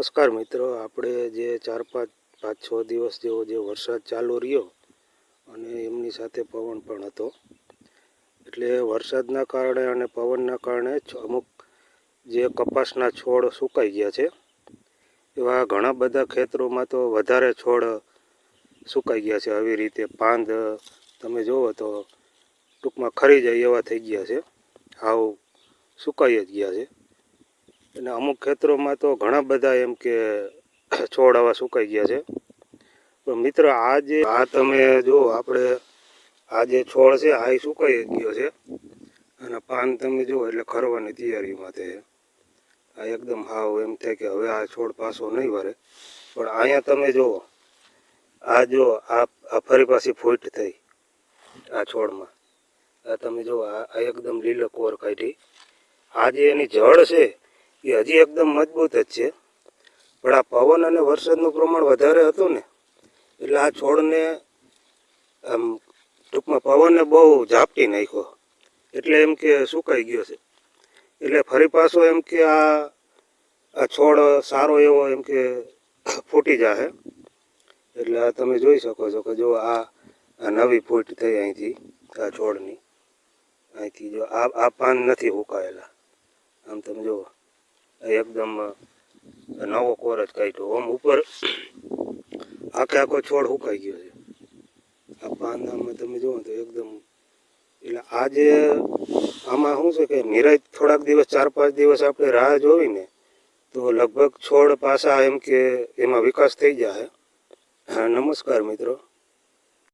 નમસ્કાર મિત્રો, આપણે જે ચાર પાંચ પાંચ છ દિવસ જેવો જે વરસાદ ચાલુ રહ્યો અને એમની સાથે પવન પણ હતો. એટલે વરસાદના કારણે અને પવનના કારણે અમુક જે કપાસના છોડ સુકાઈ ગયા છે. એવા ઘણા બધા ખેતરોમાં તો વધારે છોડ સુકાઈ ગયા છે. આવી રીતે પાંદ તમે જુઓ તો ટૂંકમાં ખરી જાય એવા થઈ ગયા છે. હાવ સુકાઈ જ ગયા છે. અને અમુક ખેતરોમાં તો ઘણા બધા એમ કે છોડ આવા સુકાઈ ગયા છે. પણ મિત્ર, આ જે આ તમે જુઓ આપણે આ જે છોડ છે, આ સુકાઈ ગયો છે. અને પાન તમે જુઓ એટલે ખરવાની તૈયારીમાં છે આ એકદમ હાવ એમ થાય કે હવે આ છોડ પાછો નહીં વરે પણ અહીંયા તમે જુઓ આ જો આ ફરી પાછી ફૂટ થઈ આ છોડમાં. આ તમે જુઓ આ એકદમ લીલો કોર કાઢી. આ જે એની જળ છે એ હજી એકદમ મજબૂત જ છે. પણ આ પવન અને વરસાદનું પ્રમાણ વધારે હતું ને, એટલે આ છોડને આમ ટૂંકમાં પવને બહુ ઝાપટી નાખ્યો. એટલે એમ કે સુકાઈ ગયો છે. એટલે ફરી પાછો એમ કે આ આ છોડ સારો એવો એમ કે ફૂટી જશે એટલે આ તમે જોઈ શકો છો કે જો આ નવી ફૂટ થઈ અહીંથી, આ છોડની. અહીંથી જો આ આ પાન નથી હુકાયેલા. આમ તમે જુઓ. એકદમ નવો કોર જ કાઢ્યો. ઓમ ઉપર આખે આખો છોડ સુકાઈ ગયો છે. આ પાંદામાં તમે જુઓ તો એકદમ, એટલે આજે આમાં શું છે કે નિરાજ થોડાક દિવસ, ચાર પાંચ દિવસ આપણે રાહ જોવી ને, તો લગભગ છોડ પાછા એમ કે એમાં વિકાસ થઈ જાય. નમસ્કાર મિત્રો.